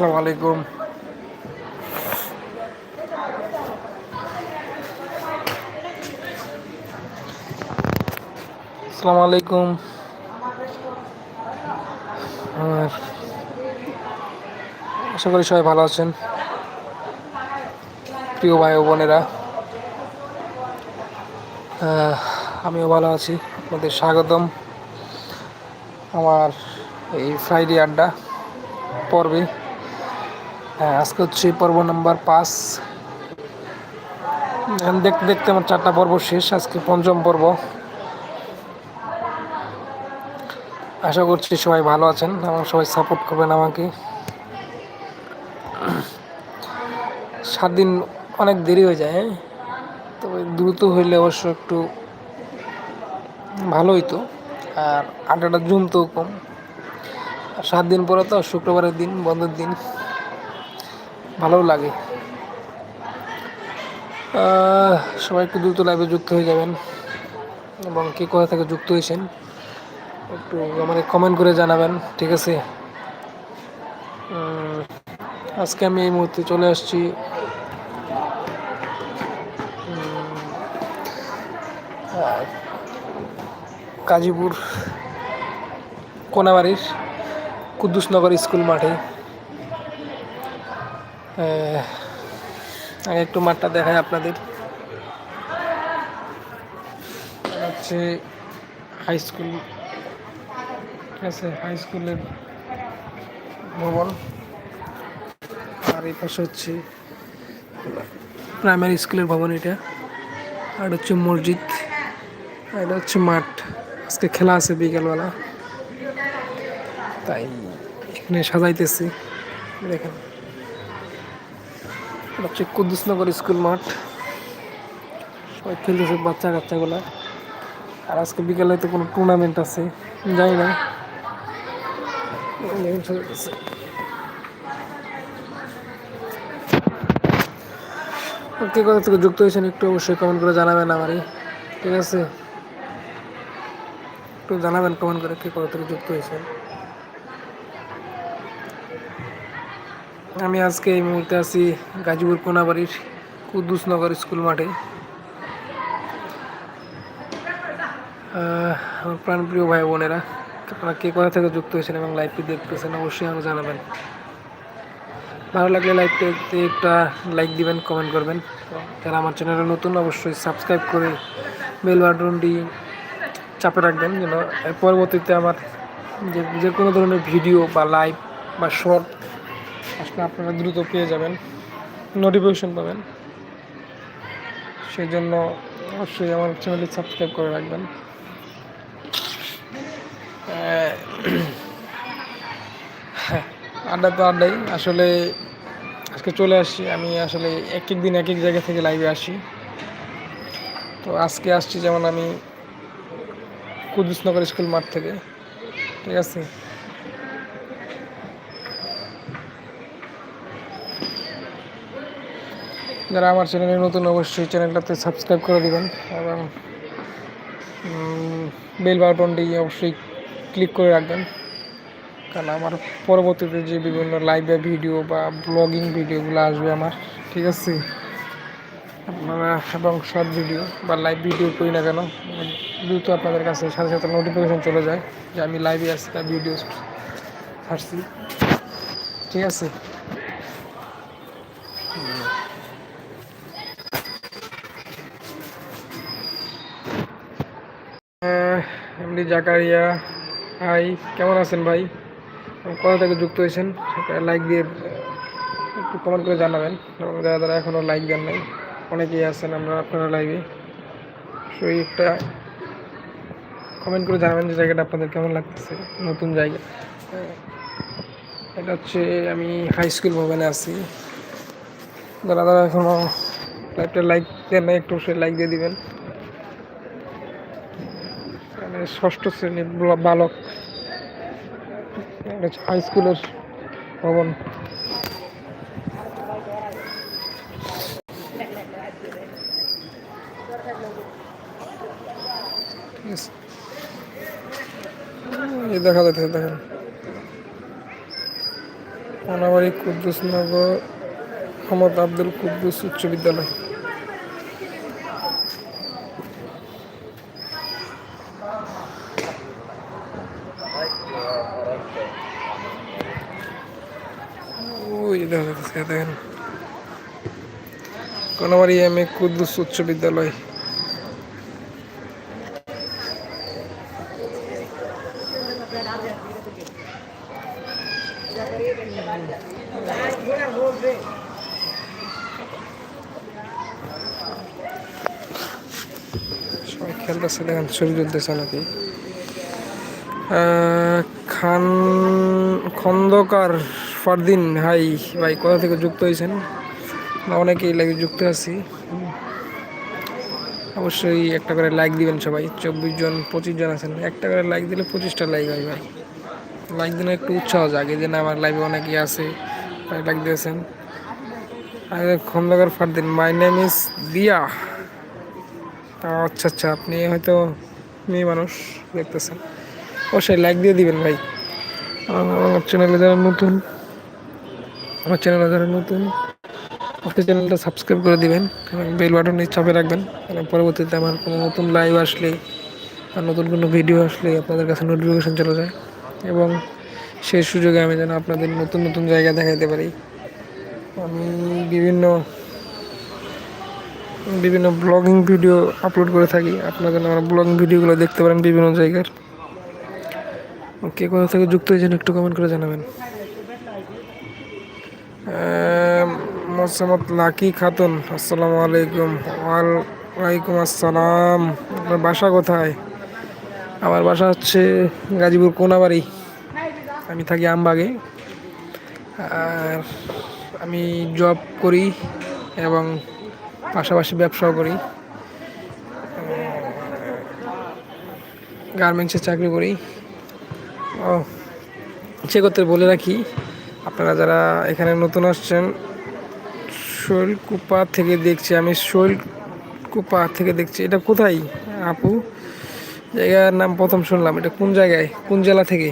আসসালামু আলাইকুম। আসসালামু আলাইকুম। আশা করি সবাই ভালো আছেন। প্রিয় ভাই ও বোনেরা আমিও ভালো আছি। আপনাদের স্বাগতম আমার এই ফ্রাইডে আড্ডা পর্বে। হ্যাঁ আজকে হচ্ছে পর্ব নাম্বার পাঁচ। দেখতে দেখতে আমার চারটা পর্ব শেষ, আজকে পঞ্চম পর্ব। আশা করছি সবাই ভালো আছেন এবং সবাই সাপোর্ট করবেন আমাকে। সাত দিন অনেক দেরি হয়ে যায়, তবে দ্রুত হইলে অবশ্য একটু ভালো হইতো, আর আড্ডাটা জমতেও কম। আর সাত দিন পরে তো শুক্রবারের দিন, বন্ধের দিন। ভালোও লাগে। সবাই একটু দ্রুত লাইভে যুক্ত হয়ে যাবেন। এবং কে কোথা থেকে যুক্ত হয়েছেন, একটু আমাকে কমেন্ট করে জানাবেন, ঠিক আছে? আজকে আমি এই মুহূর্তে চলে আসছি গাজীপুর কোনাবাড়ির কুদ্দুসনগর স্কুল মাঠে। আগে একটু মাঠটা দেখায় আপনাদের। হচ্ছে হাই স্কুল ঠিক আছে হাই স্কুলের ভবন। আর এই পাশে হচ্ছে প্রাইমারি স্কুলের ভবন এটা। আর হচ্ছে মসজিদ। আর এটা হচ্ছে মাঠ। আজকে খেলা আছে বিকেলবেলা। তাই এখানে সাজাইতেছি। দেখেন। হচ্ছে কুদ্দুসনগর স্কুল মাঠ। সবাই খেলতেছে বাচ্চা কাচ্চাগুলা। আর আজকে বিকালে তো কোনো টুর্নামেন্ট আছে যাই না। কে কোথা থেকে যুক্ত হয়েছেন একটু অবশ্যই কমেন্ট করে জানাবেন আমারই ঠিক আছে? একটু জানাবেন কমেন্ট করে কে কোথা থেকে যুক্ত হয়েছেন। আমি আজকে এই মুহূর্তে আছি গাজীপুর কোনাবাড়ির কুদ্দুসনগর স্কুল মাঠে। আমার প্রাণপ্রিয় ভাই বোনেরা আপনারা কে কোথা থেকে যুক্ত হয়েছেন এবং লাইভটি দেখতেছেন অবশ্যই আমাকে জানাবেন। ভালো লাগলে লাইভটিতে একটা লাইক দিবেন কমেন্ট করবেন। যারা আমার চ্যানেলে নতুন, অবশ্যই সাবস্ক্রাইব করে বেল বাটনটি চাপে রাখবেন যেন পরবর্তীতে আমার যে যে কোনো ধরনের ভিডিও বা লাইভ বা শর্ট আসলে আপনারা দ্রুত পেয়ে যাবেন নোটিফিকেশন পাবেন। সেই জন্য অবশ্যই আমার চ্যানেলটি সাবস্ক্রাইব করে রাখবেন। আড্ডা তো আড্ডাই, আসলে আজকে চলে আসছি। আমি আসলে এক এক দিন এক এক জায়গা থেকে লাইভে আসি। তো আজকে আসছি যেমন আমি কুদ্দুসনগর স্কুল মাঠ থেকে। ঠিক আছে? যারা আমার চ্যানেলে নতুন অবশ্যই চ্যানেলটাতে সাবস্ক্রাইব করে দেবেন এবং বেল বাটনটি অবশ্যই ক্লিক করে রাখবেন। কারণ আমার পরবর্তীতে যে বিভিন্ন লাইভে ভিডিও বা ব্লগিং ভিডিওগুলো আসবে আমার, ঠিক আছে? আপনারা এবং শর্ট ভিডিও বা লাইভ ভিডিও করি না কেন, দ্রুত আপনাদের কাছে সাথে সাথে নোটিফিকেশন চলে যায় যে আমি লাইভে আসছি বা ভিডিও ছাড়ছি ঠিক আছে? এমনি জাকারিয়া হাই কেমন আছেন ভাই? কোথা থেকে যুক্ত হয়েছেন? লাইক দিয়ে একটু কমেন্ট করে জানাবেন। যারা যারা এখনও লাইক দেন নাই, অনেকেই আছেন আমরা আপনারা লাইভে সেই একটা কমেন্ট করে জানাবেন যে জায়গাটা আপনাদের কেমন লাগতেছে, নতুন জায়গা। এটা হচ্ছে আমি হাই স্কুল ভবনে আছি। যারা যারা এখনও লাইভটা লাইক দেন নাই, একটু সে লাইক দিয়ে দিবেন। মানে ষষ্ঠ শ্রেণির বালক। হাই স্কুলের ভবন। দেখা যাচ্ছে দেখেন। কোনাবাড়ি কুদ্দুসনগর মোহাম্মদ আব্দুল কুদ্দুস উচ্চ বিদ্যালয় ওই যে দেখা যাচ্ছে দেখেন কোনাবাড়ি এম এ কুদ্দুস উচ্চ বিদ্যালয়। সবাই খেলতেছে, দেখেন ছবি তুলতেছে নাকি? খান খন্দকার ফারদিন, হাই, ভাই, কোথা থেকে যুক্ত হয়েছেন? অনেকেই লাগে যুক্ত আছি। অবশ্যই একটা করে লাইক দিবেন সবাই। চব্বিশ জন, পঁচিশ জন আছেন। একটা করে লাইক দিলে পঁচিশটা লাইক হয় ভাই। লাইক দিলে একটু উৎসাহ জাগে। যে না আমার লাইভে অনেকেই আছে লাইক দিয়েছেন। আর Khandakar Fardin my name is Diya আচ্ছা আচ্ছা আপনি হয়তো মেয়ে মানুষ দেখতেছেন। অবশ্যই লাইক দিয়ে দিবেন ভাই। আমার চ্যানেলে যারা নতুন, আমার চ্যানেলে যারা নতুন আপনি চ্যানেলটা সাবস্ক্রাইব করে দিবেন, এবং বেল বাটনে চাপে রাখবেন, কারণ পরবর্তীতে আমার কোনো নতুন লাইভ আসলে বা নতুন কোনো ভিডিও আসলে আপনাদের কাছে নোটিফিকেশান চলে যায়। এবং সেই সুযোগে আমি যেন আপনাদের নতুন নতুন জায়গা দেখাতে পারি। আমি বিভিন্ন বিভিন্ন ব্লগিং ভিডিও আপলোড করে থাকি। আপনারা যেন আমার ব্লগিং ভিডিওগুলো দেখতে পারেন বিভিন্ন জায়গার। কে কোথা থেকে যুক্ত হয়েছেন একটু কমেন্ট করে জানাবেন। মোসাম্মদ লাকি খাতুন? আসসালামু আলাইকুম। ওয়ালাইকুম আসসালাম। আপনার বাসা কোথায়? আমার বাসা হচ্ছে গাজীপুর কোনাবাড়ি। আমি থাকি আমবাগে। আর আমি জব করি এবং পাশাপাশি ব্যবসাও করি। গার্মেন্টসে চাকরি করি। ও, সে করতে বলে রাখি। আপনারা যারা এখানে নতুন আসছেন শৈলকুপা থেকে দেখছি, আমি শৈলকুপা থেকে দেখছি। এটা কোথায় আপু? জায়গার নাম প্রথম শুনলাম, এটা কোন জায়গায়? কোন জেলা থেকে?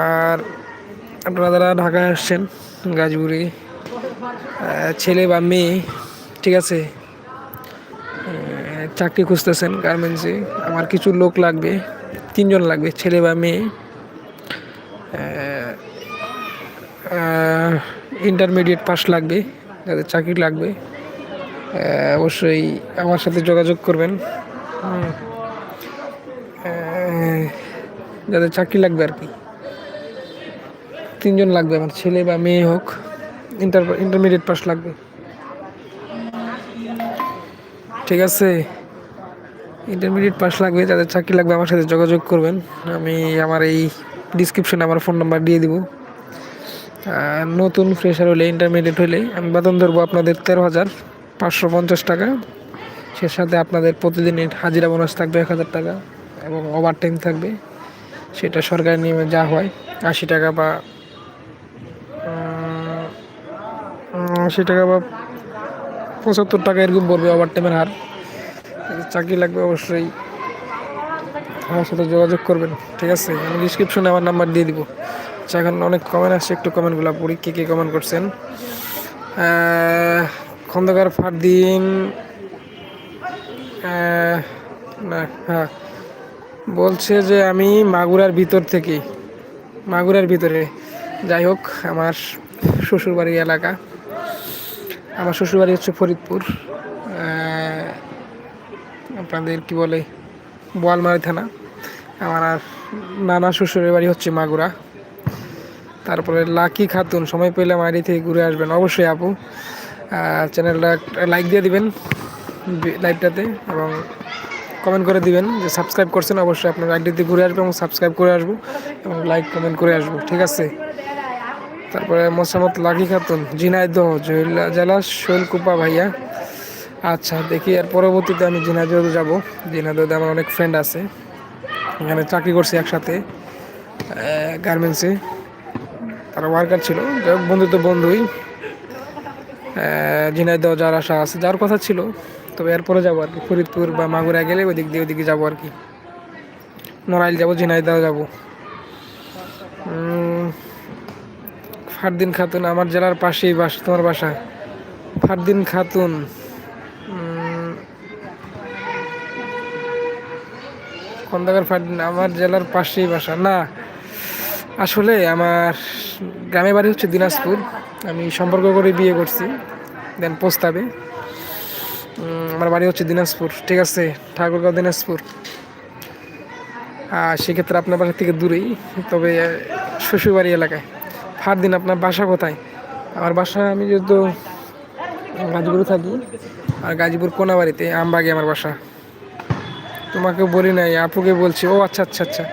আর আপনারা যারা ঢাকায় আসছেন, গাজীপুরে ছেলে বা মেয়ে, ঠিক আছে? চাকরি খুঁজতেছেন গার্মেন্টসে, আমার কিছু লোক লাগবে, তিনজন লাগবে, ছেলে বা মেয়ে। ইন্টারমিডিয়েট পাস লাগবে, যাদের চাকরি লাগবে অবশ্যই আমার সাথে যোগাযোগ করবেন। যাদের চাকরি লাগবে আর কি। তিনজন লাগবে, আমার ছেলে বা মেয়ে হোক ইন্টার ইন্টারমিডিয়েট পাস লাগবে। ঠিক আছে? ইন্টারমিডিয়েট পাস লাগবে, যাদের চাকরি লাগবে, আমার সাথে যোগাযোগ করবেন। আমি আমার এই ডিসক্রিপশনে আমার ফোন নাম্বার দিয়ে দিব। নতুন ফ্রেশার হলে ইন্টারমিডিয়েট হলে, আমি বেতন ধরবো আপনাদের তেরো হাজার পাঁচশো পঞ্চাশ টাকা। সে সাথে আপনাদের প্রতিদিনের হাজিরা বোনাস থাকবে এক হাজার টাকা এবং ওভার টাইম থাকবে। সেটা সরকারি নিয়মে যা হয়, আশি টাকা বা আশি টাকা বা পঁচাত্তর টাকা এরকম পড়বে ওভার টাইমের হার। চাকরি লাগবে অবশ্যই, আমার সাথে যোগাযোগ করবেন, ঠিক আছে? আমি ডিসক্রিপশনে আমার নাম্বার দিয়ে দিব। আচ্ছা এখন অনেক কমেন্ট আসছে, একটু কমেন্টগুলো পড়ি, কী কী কমেন্ট করছেন? খন্দকার ফারদিন না হ্যাঁ। বলছে যে আমি মাগুরার ভিতর থেকে, মাগুরার ভিতরে, যাই হোক, আমার শ্বশুরবাড়ি এলাকা। আমার শ্বশুরবাড়ি হচ্ছে ফরিদপুর আপনাদের কি বলে, বোয়ালমারি থানা। আমার নানা শ্বশুরের বাড়ি হচ্ছে মাগুরা। তারপরে লাকি খাতুন, সময় পেলে মারি থেকে ঘুরে আসবেন। অবশ্যই আপু চ্যানেলটা লাইক দিয়ে দিবেন লাইভটাতে এবং কমেন্ট করে দিবেন যে সাবস্ক্রাইব করছেন, অবশ্যই আপনার আইডিতে ঘুরে আসব এবং সাবস্ক্রাইব করে আসব এবং লাইক কমেন্ট করে আসব, ঠিক আছে? তারপরে মোসামত লাকি খাতুন, ঝিনাইদহ জেলা- জেলা শৈলকুপা ভাইয়া। আচ্ছা দেখি আর পরবর্তীতে আমি ঝিনাইদহ যাব। ঝিনাইদহে আমার অনেক ফ্রেন্ড আছে, এখানে চাকরি করছি একসাথে গার্মেন্টসে তারা ওয়ার্কার ছিল। বন্ধু তো বন্ধুই। ঝিনাইদহ যাওয়ার আশা আছে, যাওয়ার কথা ছিল। তবে এরপরে যাব আর কি, ফরিদপুর বা মাগুরা গেলে ওদিক দিয়ে ওইদিকে যাব আর কি। নড়াইল যাব, ঝিনাইদহ যাব। ফারদিন খাতুন, আমার জেলার পাশেই বাস, তোমার বাসা। ফারদিন খাতুন খন্দকার ফারদিন? আমার জেলার পাশেই বাসা। না আসলে আমার গ্রামে বাড়ি হচ্ছে দিনাজপুর। আমি সম্পর্ক করে বিয়ে করছি, দেন প্রস্তাবে। আমার বাড়ি হচ্ছে দিনাজপুর। ঠিক আছে, ঠাকুরগাঁও দিনাজপুর। আর সেক্ষেত্রে আপনার বাসা থেকে দূরেই, তবে শ্বশুরবাড়ি এলাকায়। ফার দিন আপনার বাসা কোথায়? আমার বাসা, আমি যেহেতু গাজীপুরে থাকি, আর গাজীপুর কোনাবাড়িতে, আমবাগে আমার বাসা। তোমাকে বলি নাই, আপুকে বলছি, ও আচ্ছা আচ্ছা আচ্ছা।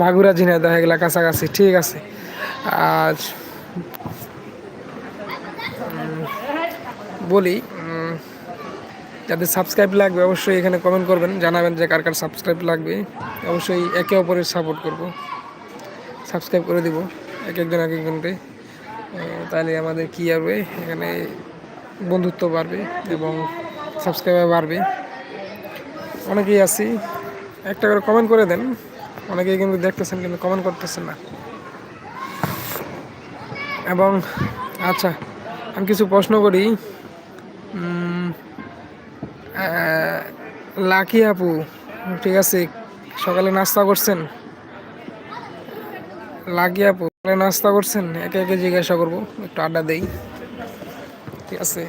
মাগুরা, ঝিনাইদহ এগুলা কাছাকাছি, ঠিক আছে। আর বলি যাদের সাবস্ক্রাইব লাগবে অবশ্যই এখানে কমেন্ট করবেন, জানাবেন যে কার কার সাবস্ক্রাইব লাগবে। অবশ্যই একে অপরের সাপোর্ট করব। সাবস্ক্রাইব করে দিব, এক একজন এক একজনকে। তাহলে আমাদের কী হবে? এখানে বন্ধুত্ব বাড়বে এবং সাবস্ক্রাইবার বাড়বে। অনেকেই আছি, একটা করে কমেন্ট করে দেন। অনেকেই কিন্তু দেখতেছেন কিন্তু কমেন্ট করতেছেন না। এবং আচ্ছা আমি কিছু প্রশ্ন করি। লাকি আপু, ঠিক আছে, সকালে নাস্তা করছেন? লাকি আপু, সকালে নাস্তা করছেন? একে একে জিজ্ঞাসা করব, একটু আড্ডা দেই। ঠিক আছে।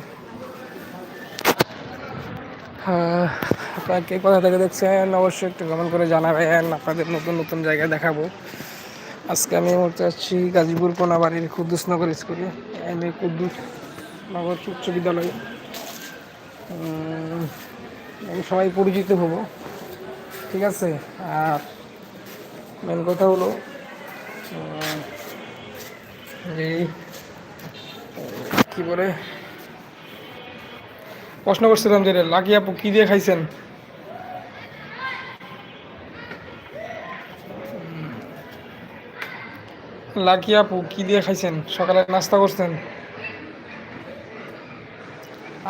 আপনারা কে কোথা থেকে দেখছেন, অবশ্যই একটু কমেন্ট করে জানাবেন। আপনাদের নতুন নতুন জায়গায় দেখাবো। আজকে আমি হচ্ছে যাচ্ছি গাজীপুর কোনাবাড়ির কুদ্দুস নগর স্কুলে। এম এ কুদ্দুস নগর উচ্চ বিদ্যালয়ে। আমি সবাই পরিচিত হব। ঠিক আছে? আর মেন কথা হলো যে, কি বলে প্রশ্ন করছিলাম যে লাকি আপু কি দিয়ে খাইছেন? লাকি আপু কি দিয়ে খাইছেন? সকালে নাস্তা করছেন?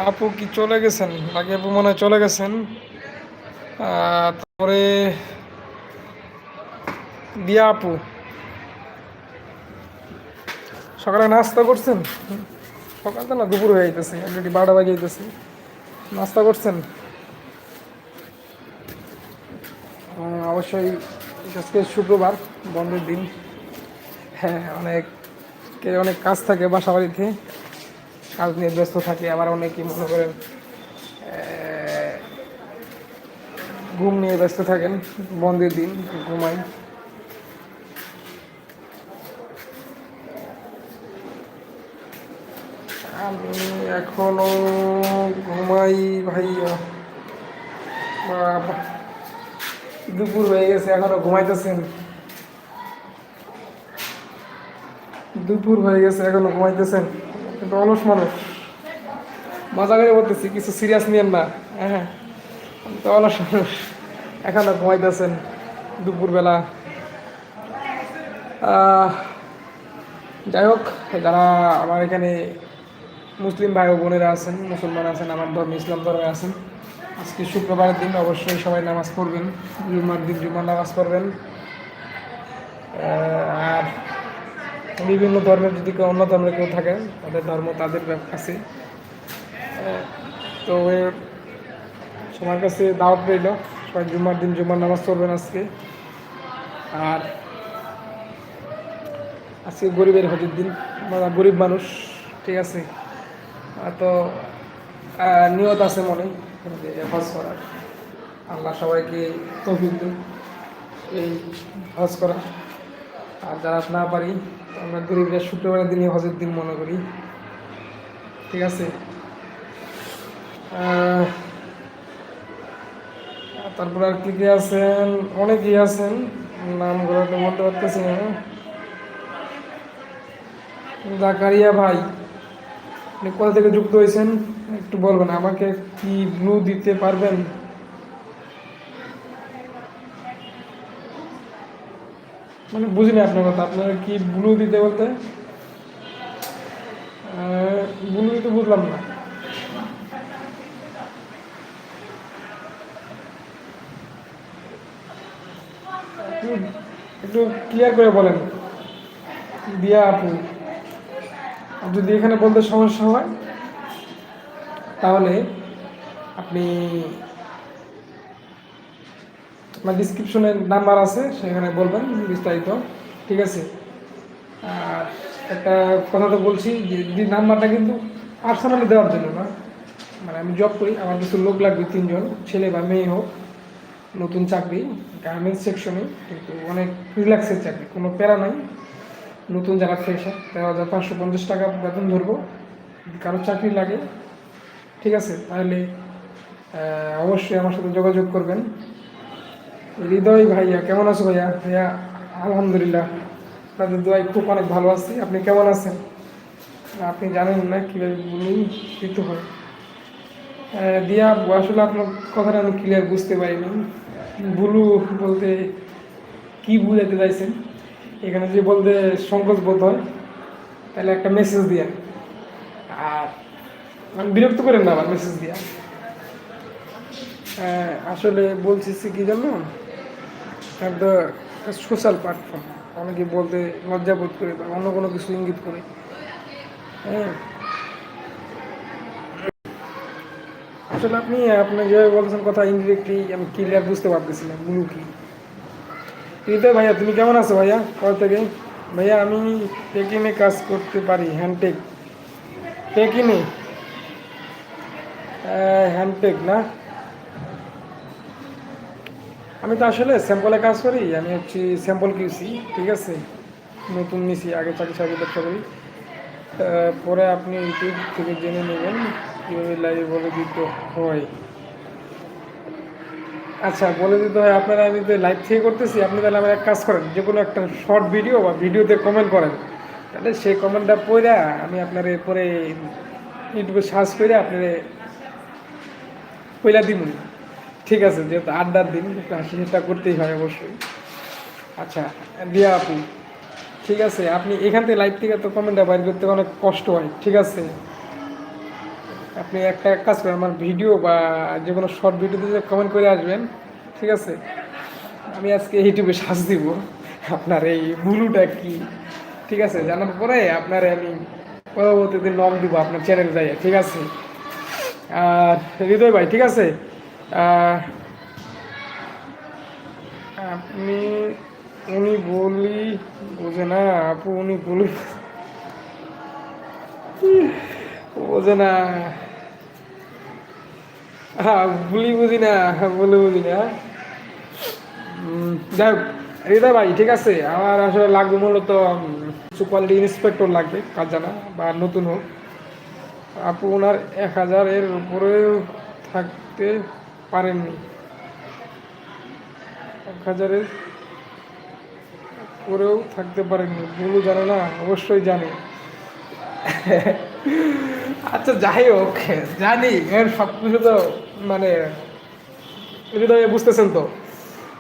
আপু কি চলে গেছেন? লাকি আপু মনে চলে গেছেন। তারপরে দিয়া আপু। সকালে নাস্তা করছেন? সকাল তো না দুপুর হয়ে যেতেছে অলরেডি বারোটা বাজে যেতেছে নাস্তা করছেন? অবশ্যই আজকে শুক্রবার, বন্ধের দিন। হ্যাঁ অনেক কে অনেক কাজ থাকে বাসা বাড়িতে কাজ নিয়ে ব্যস্ত থাকে, আবার অনেকেই মনে করেন ঘুম নিয়ে ব্যস্ত থাকেন, বন্ধের দিন, ঘুমাই। আমি এখনও ঘুমাই ভাইয়া বাবা। দুপুর হয়ে গেছে, এখনও ঘুমাইতেছেন দুপুর হয়ে গেছে, এখনও ঘুমাইতেছেন কিন্তু অলস মানুষ। মজা করে বলতেছি, কিছু সিরিয়াস নিয়েন না। হ্যাঁ আমি তো অলস মানুষ। এখনও ঘুমাইতেছেন দুপুরবেলা। যাই হোক, যারা আমার এখানে মুসলিম ভাই বোনেরা আছেন, মুসলমান আছেন, আমার ধর্ম ইসলাম ধর্মে আছেন। আজকে শুক্রবারের দিন অবশ্যই সবাই নামাজ পড়বেন জুম্মার দিন জুম্মার নামাজ পড়বেন। আর বিভিন্ন ধর্মের যদি কেউ অন্য ধর্মের কেউ থাকে, তাদের ধর্ম তাদের কাছে। তো সবার কাছে দাওয়াত রইল, সবাই জুম্মার দিন জুম্মার নামাজ পড়বেন আজকে। আর আজকে গরিবের হজের দিন গরিব মানুষ, ঠিক আছে? তো নিয়ত আছে মনে হজ করার। আল্লাহ সবাইকে তৌফিক দিন এই হজ করা। আর যারা না পারি, আমরা গরিবরা শুক্রবারের দিনই হজের দিন মনে করি। ঠিক আছে? তারপর আর কি কি আছেন? অনেকেই আছেন। নামগুলো তো বলতে পারতেছি না। জাকারিয়া ভাই। আপনি কোথা থেকে যুক্ত হয়েছেন? একটু বলবেন, আমাকে কি ব্লু দিতে পারবেন? মানে বুঝিনি আপনার কথা, আপনার কি ব্লু দিতে বলতে? ব্লু দিতে বুঝলাম না। একটু ক্লিয়ার করে বলেন। দিয়া আপু। যদি এখানে বলতে সমস্যা হয়, তাহলে আপনি আমার ডিসক্রিপশনের নাম্বার আছে, সেখানে বলবেন বিস্তারিত, ঠিক আছে? আর একটা কথা তো বলছি যে নাম্বারটা কিন্তু পার্সোনালি দেওয়ার জন্য না মানে আমি জব করি, আমার কিছু লোক লাগবে, তিনজন, ছেলে বা মেয়ে হোক, নতুন চাকরি গার্মেন্টস সেকশনে কিন্তু অনেক রিল্যাক্সের চাকরি, কোনো প্যারা নাই। নতুন যারা ফ্রেশার তেরো হাজার পাঁচশো পঞ্চাশ টাকা বেতন ধরবো। যদি কারও চাকরি লাগে, ঠিক আছে? তাহলে অবশ্যই আমার সাথে যোগাযোগ করবেন। হৃদয় ভাইয়া, কেমন আছো ভাইয়া? ভাইয়া, আলহামদুলিল্লাহ, আপনাদের দোয়াই খুব অনেক ভালো আছি। আপনি কেমন আছেন? আপনি জানেন না কীভাবে বলুন দিতে হয়। দিয়া, আসলে আপনার কথাটা আমি ক্লিয়ার বুঝতে পারিনি। বুলু বলতে কি বুঝাতে চাইছেন? এখানে যদি বলতে সংকোচ বোধ হয়, তাহলে একটা মেসেজ দিয়া। আর মানে বিরক্ত করেন না আমার মেসেজ দিয়া। আসলে বলছি কি জানো? একটা সোশ্যাল প্ল্যাটফর্ম অনেকে বলতে লজ্জা বোধ করে বা অন্য কোনো কিছু ইঙ্গিত করে। হ্যাঁ। আসলে আপনি আপনি যেভাবে বলছেন কথা ইনডিরেক্টলি আমি ক্লিয়ার বুঝতে পারতেছিলাম মুলু কি? হৃদয় ভাইয়া, তুমি কেমন আছো ভাইয়া? কল থেকে? ভাইয়া, আমি টেকিনে কাজ করতে পারি হ্যান্ডটেক টেকিনে হ্যান্ডটেক না? আমি তো আসলে স্যাম্পলে কাজ করি, আমি হচ্ছি স্যাম্পল কিউসি ঠিক আছে? নতুন নিছি, আগে চাকরি চাকরি ব্যবসা করি। পরে আপনি ইউটিউব থেকে জেনে নেবেন, কীভাবে লাইভে বলে দিতে হয়। আচ্ছা বলে দিতে হয় আপনারা আমি তো লাইভ থেকে করতেছি, আপনি তাহলে আমার এক কাজ করেন, যে কোনো একটা শর্ট ভিডিও বা ভিডিওতে কমেন্ট করেন। তাহলে সেই কমেন্টটা পড়ে আমি আপনার পরে ইউটিউবে সার্চ করে আপনার পয়লা দিব ঠিক আছে, যেহেতু আড্ডার দিন হাসি ঠাট্টা করতেই হয় অবশ্যই। আচ্ছা দিয়া আপু, ঠিক আছে, আপনি এখান থেকে লাইভ থেকে তো কমেন্টটা বাইর করতে অনেক কষ্ট হয়, ঠিক আছে? আপনি একটা এক কাজ করেন, আমার ভিডিও বা যে কোনো শর্ট ভিডিওতে কমেন্ট করে আসবেন, ঠিক আছে? আমি আজকে ইউটিউবে সাজ দিব, আপনার এই বুলুটা কি? ঠিক আছে? জানার পরে আপনার আমি পরবর্তীতে নক দিব, আপনার চ্যানেল যাই ঠিক আছে? আর হৃদয় ভাই, ঠিক আছে? আপনি, উনি বলি, বোঝে না, আপু, উনি বলি। বোঝে না। হ্যাঁ বলি বুঝি না বলে বুঝি না। যাই হোক, হৃদয় ভাই, ঠিক আছে, আমার আসলে লাগবে মূলত কিছু কোয়ালিটি ইন্সপেক্টর লাগবে কাজ জানা, বা নতুন হোক। আপু ওনার এক হাজার এর উপরেও থাকতে পারেননি। এক হাজারের উপরেও থাকতে পারেননি, ভুলু জানে না, অবশ্যই জানে। আচ্ছা যাই হোক, জানি, এর সব কিছু তো মানে হৃদয়ে বুঝতেছেন তো।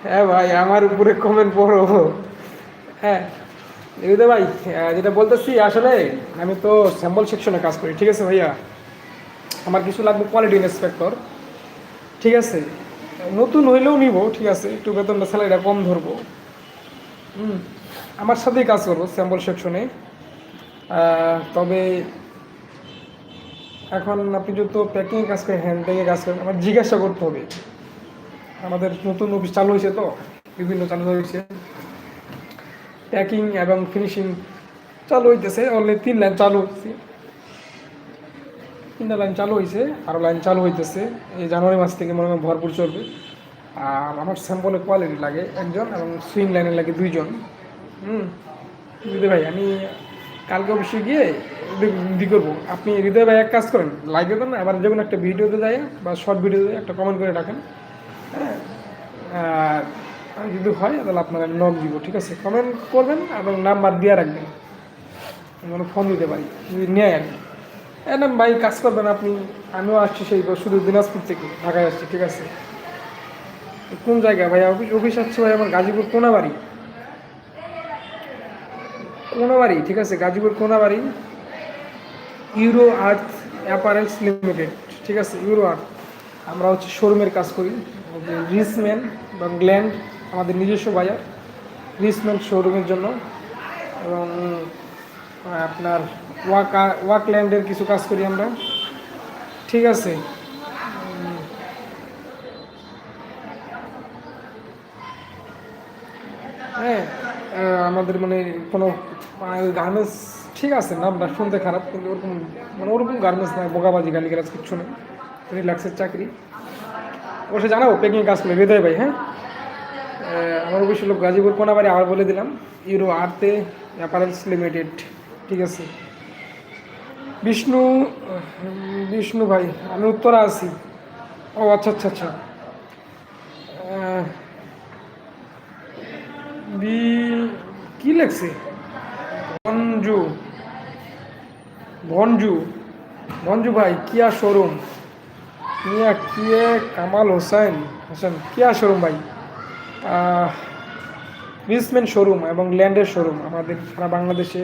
হ্যাঁ ভাই, আমার উপরে কমেন্ট পড়ো। হ্যাঁ হৃদয় ভাই যেটা বলতেছি, আসলে আমি তো স্যাম্পল সেকশনে কাজ করি, ঠিক আছে ভাইয়া? আমার কিছু লাগবে কোয়ালিটি ইন্সপেক্টর ঠিক আছে? নতুন হইলেও নিব, ঠিক আছে? একটু বেতনটা স্যালারিটা কম ধরবো। হুম, আমার সাথেই কাজ করব স্যাম্পল সেকশনে তবে এখন আপনি যত প্যাকিংয়ে কাজ করেন হ্যান্ড ব্যাগে কাজ করেন, আমার জিজ্ঞাসা করতে হবে। আমাদের নতুন অফিস চালু হয়েছে তো, বিভিন্ন চালু হয়েছে। প্যাকিং এবং ফিনিশিং চালু হইতেছে অনলি তিন লাইন চালু হচ্ছে তিনটা লাইন চালু হয়েছে আরও লাইন চালু হইতেছে। এই জানুয়ারি মাস থেকে মনে হয় ভরপুর চলবে। আর আমার স্যাম্পলের কোয়ালিটি লাগে একজন এবং সুইং লাইনে লাগে দুইজন। হুম হৃদয় ভাই, আমি কালকে অবশ্যই গিয়ে দি করব। আপনি হৃদয় ভাই এক কাজ করেন লাইভে করেন আবার যে কোনো একটা ভিডিওতে যাই, বা শর্ট ভিডিওতে একটা কমেন্ট করে রাখেন। হ্যাঁ? আর যদি হয়, তাহলে আপনার আমি নক দিব, ঠিক আছে? কমেন্ট করবেন এবং নাম্বার দিয়ে রাখবেন। আমি ফোন দিতে পারি, যদি নেয় আর এরকম ভাই, কাজ করবেন আপনি। আমিও আসছি সেই শুধু দিনাজপুর থেকে, ঢাকায় আসছি, ঠিক আছে? কোন জায়গায় ভাই? অফিস অফিস আসছে ভাই আমার গাজীপুর কোনাবাড়ি। কোনাবাড়ি, ঠিক আছে, Gazipur Konabari, Euro Earth Apparels Limited, ঠিক আছে, ইউরো আর্থ। আমরা হচ্ছে শোরুমের কাজ করি। রিসম্যান বা গ্ল্যান্ড, আমাদের নিজস্ব বাজার, রিসম্যান শোরুমের জন্য। এবং আপনার ওয়াক ওয়াক ল্যান্ডের কিছু কাজ করি আমরা। ঠিক আছে। হ্যাঁ। আমাদের মানে কোনো মানে গার্মেন্টস ঠিক আছে নামটা শুনতে খারাপ, কিন্তু ওরকম মানে ওরকম গার্মেন্টস না, বোকাবাজি গালি গালাজ কিচ্ছু নেই রিল্যাক্সের চাকরি। অবশ্য জানাব পেকিং কাজ করে হৃদয় ভাই হ্যাঁ? আমার অবশ্য লোক গাজীপুর কোনাবাড়ি আবার বলে দিলাম ইউরো আর্তে অ্যাপারেলস লিমিটেড ঠিক আছে। বিষ্ণু বিষ্ণু ভাই, আমি উত্তরা আছি। ও আচ্ছা আচ্ছা আচ্ছা। বি, কি লেখছে? ভঞ্জু ভঞ্জু ভঞ্জু ভাই, কিয়া শোরুম? মিয়া কিয়ে কামাল হোসেন? হোসেন, কিয়া শোরুম ভাই? বিজনেসম্যান শোরুম এবং ল্যান্ডের শোরুম। আমাদের সারা বাংলাদেশে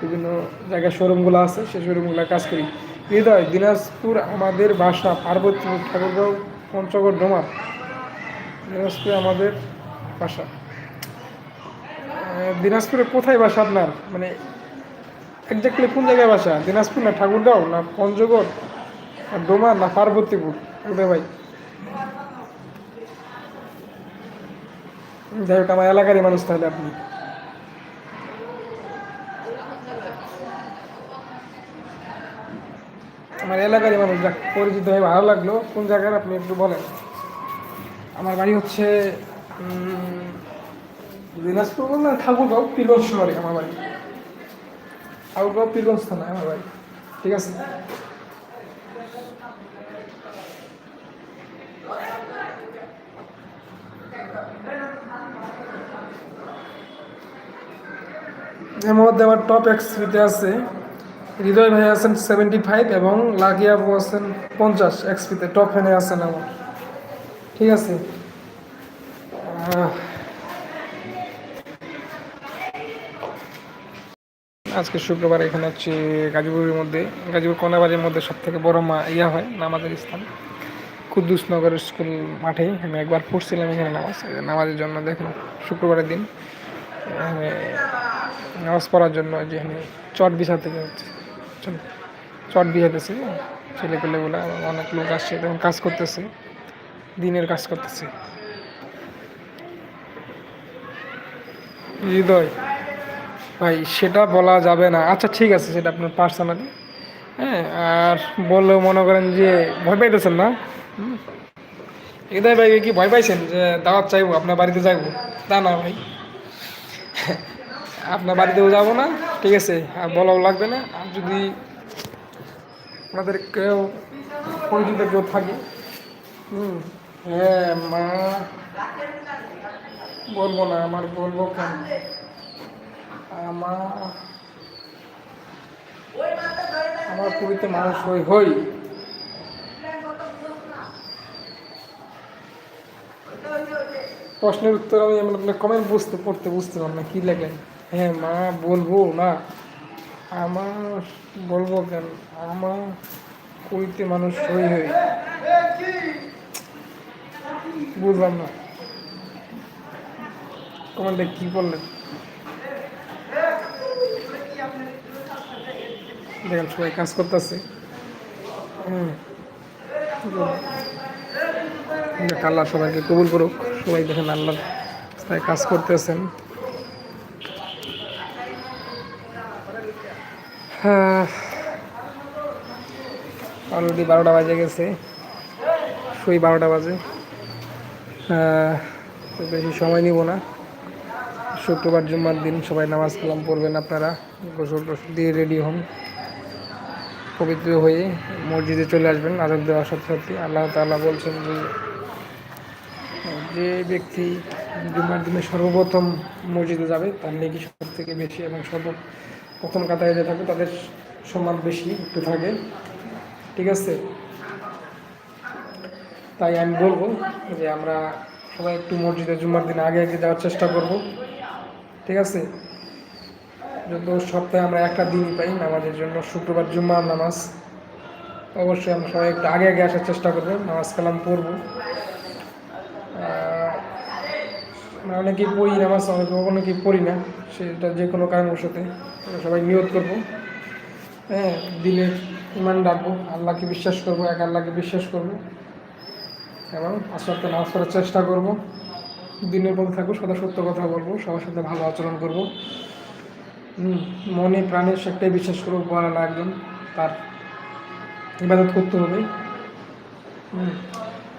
বিভিন্ন জায়গায় শোরুমগুলো আছে, সেই শোরুমগুলো কাজ করি। হৃদয়, দিনাজপুর আমাদের বাসা, পার্বতীপুর, ঠাকুরগাঁও, পঞ্চগড় ডোমার দিনাজপুর আমাদের বাসা। দিনাজপুরে কোথায় বাসা আপনার? মানে একজাক্টলি কোন জায়গায় বাসা? দিনাজপুর না ঠাকুরগাঁও না পঞ্চগড় না ডোমা না পার্বতীপুর? কোথায় ভাই? যাই হোক, আমার এলাকারই মানুষ তাহলে আপনি। আমার এলাকারই মানুষ, যাক, পরিচিত হয়ে ভালো লাগল। কোন জায়গার আপনি একটু বলেন? আমার বাড়ি হচ্ছে দিনাজপুর বললাম ঠাকুরগাঁও পীরগঞ্জ শহরে আমার বাড়ি। ঠাকুরগাঁও পীরগঞ্জ থানায় আমার বাড়ি। ঠিক আছে? এর মধ্যে আমার টপ এক্সপিতে আছে, হৃদয় ভাই আছেন সেভেন্টি ফাইভ এবং লাগিয়া আপু আছেন পঞ্চাশ এক্স এক্সপিতে টপ ফ্যানে আছেন আমার। ঠিক আছে? আজকে শুক্রবার এখানে হচ্ছে গাজীপুরের মধ্যে, গাজীপুর কোনাবাড়ির মধ্যে সব থেকে বড় মা ইয়া হয়, নামাজের স্থান। কুদ্দুসনগর স্কুল মাঠে আমি একবার পড়ছিলাম এখানে নামাজ নামাজের জন্য দেখেন শুক্রবারের দিন নামাজ পড়ার জন্য যেখানে চট বিছাতে হচ্ছে চট বিছাতেছে ছেলেপেলেগুলো অনেক লোক আসছে তখন কাজ করতেছে, দিনের কাজ করতেছে। হৃদয় ভাই, সেটা বলা যাবে না। আচ্ছা ঠিক আছে, সেটা আপনার পার্সোনালি হ্যাঁ আর বললেও মনে করেন যে ভয় পাইতেছেন না। হৃদয় ভাই, কি ভয় পাইছেন যে দাওয়াত চাইব, আপনার বাড়িতে যাইবো? তা না ভাই। আপনার বাড়িতেও যাব না, ঠিক আছে, আর বলাও লাগবে না। আর যদি আপনাদের কেউ পরিচিত কেউ থাকে, হুম হ্যাঁ মা, বলব না, আমার বলব কেন? আমার আমার পুরীতে মানুষ হই হই। প্রশ্নের উত্তর আমি আপনার কমেন্ট বুঝতে পড়তে বুঝতে পারলাম না কী লেখেন হ্যাঁ মা বলব না। আমার বলব কেন? আমার পুরীতে মানুষ হই হই। বুঝলাম না। কমেন্টে কী বললেন? দেখেন সবাই কাজ করতেছে। আল্লাহ সবাইকে কবুল করুক। সবাই দেখেন আল্লাহ রাস্তায় কাজ করতেছেন। অলরেডি বারোটা বাজে গেছে। শুই বারোটা বাজে। তো বেশি সময় নিব না। শুক্রবার, জুম্মার দিন সবাই নামাজ কালাম পড়বেন আপনারা। গোসল টোসল দিয়ে রেডি হন। পবিত্র হয়ে মসজিদে চলে আসবেন আজাদ দেওয়ার সাথে সাথে। আল্লাহ তাআলা বলছেন যে যে ব্যক্তি জুমার দিনে সর্বপ্রথম মসজিদে যাবে, তার নেকি সব থেকে বেশি এবং সর্ব প্রথম কাতারে যে থাকে তাদের সম্মান বেশি একটু থাকে। ঠিক আছে? তাই আমি বলব যে আমরা সবাই একটু মসজিদে জুমার দিন আগে আগে যাওয়ার চেষ্টা করব। ঠিক আছে? যত সপ্তাহে আমরা একটা দিনই পাই নামাজের জন্য, শুক্রবার জুম্মার নামাজ। অবশ্যই আমরা সবাই একটু আগে আগে আসার চেষ্টা করব, নামাজ কালাম পড়ব। অনেকেই পড়ি নামাজ, অনেকে অনেকেই পড়ি না, সেটা যে কোনো কারণবশতে সবাই নিয়ত করব। হ্যাঁ দিলে ইমান ডাকবো আল্লাহকে বিশ্বাস করব, এক আল্লাহকে বিশ্বাস করব। এবং আস্তে নামাজ পড়ার চেষ্টা করব। দিনের পথে থাকব, সদা সত্য কথা বলব, সবার সাথে ভালো আচরণ করব। মনে প্রাণে একটাই বিশ্বাস করব পড়া একজন তার ইবাদত করতে হবে।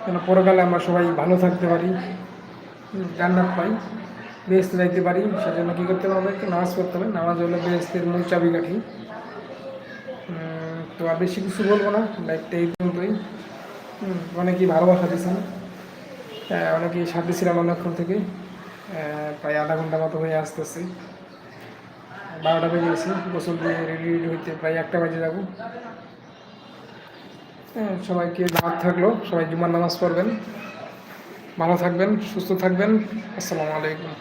যেন পরকালে আমরা সবাই ভালো থাকতে পারি জান্নাত পাই বেহেস্তে যাইতে পারি সেজন্য কী করতে হবে? আমাদেরকে নামাজ পড়তে হবে। নামাজ হলো বেহেস্তের মূল চাবিকাঠি। তো আর বেশি কিছু বলব না। লাইফটা এই পর্যন্তই। অনেকেই ভালোবাসা দিয়েছেন। হ্যাঁ, অনেকেই সাথে ছিলাম অনেকক্ষণ থেকে। প্রায় আধা ঘণ্টা মতো হয়ে আসতেছে। বারোটা বেজে গেছে, গোসল দিয়ে রেডি রেডি হইতে প্রায় একটা বাজে যাব। হ্যাঁ সবাইকে দাওয়াত থাকল, সবাই জুমার নামাজ পড়বেন। ভালো থাকবেন, সুস্থ থাকবেন। আসসালামু আলাইকুম।